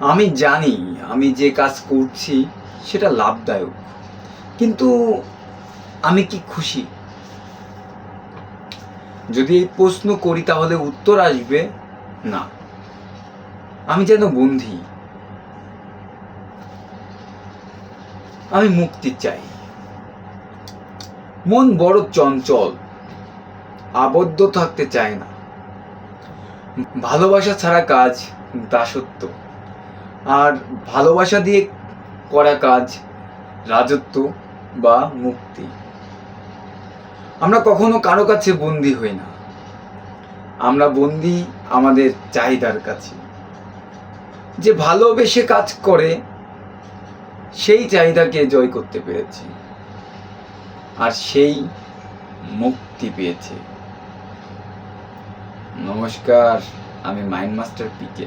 আমি জানি, আমি যে কাজ করছি সেটা লাভদায়ক। কিন্তু আমি কি খুশি? যদি এই প্রশ্ন করি তাহলে উত্তর আসবে, না। আমি যেন বন্ধি। আমি মুক্তি চাই। মন বড় চঞ্চল, আবদ্ধ থাকতে চায় না। ভালোবাসা ছাড়া কাজ দাসত্ব। আর ভালোবাসা দিয়ে করা কাজ, রাজত্ব বা মুক্তি। আমরা কখনো কারও কাছে বন্দি হই না। আমরা বন্দি আমাদের চাহিদার কাছে। যে ভালোবেসে কাজ করে, সেই চাহিদাকে জয় করতে পেরেছি। আর সেই মুক্তি পেয়েছে। নমস্কার, আমি মাইন্ড মাস্টার পিকে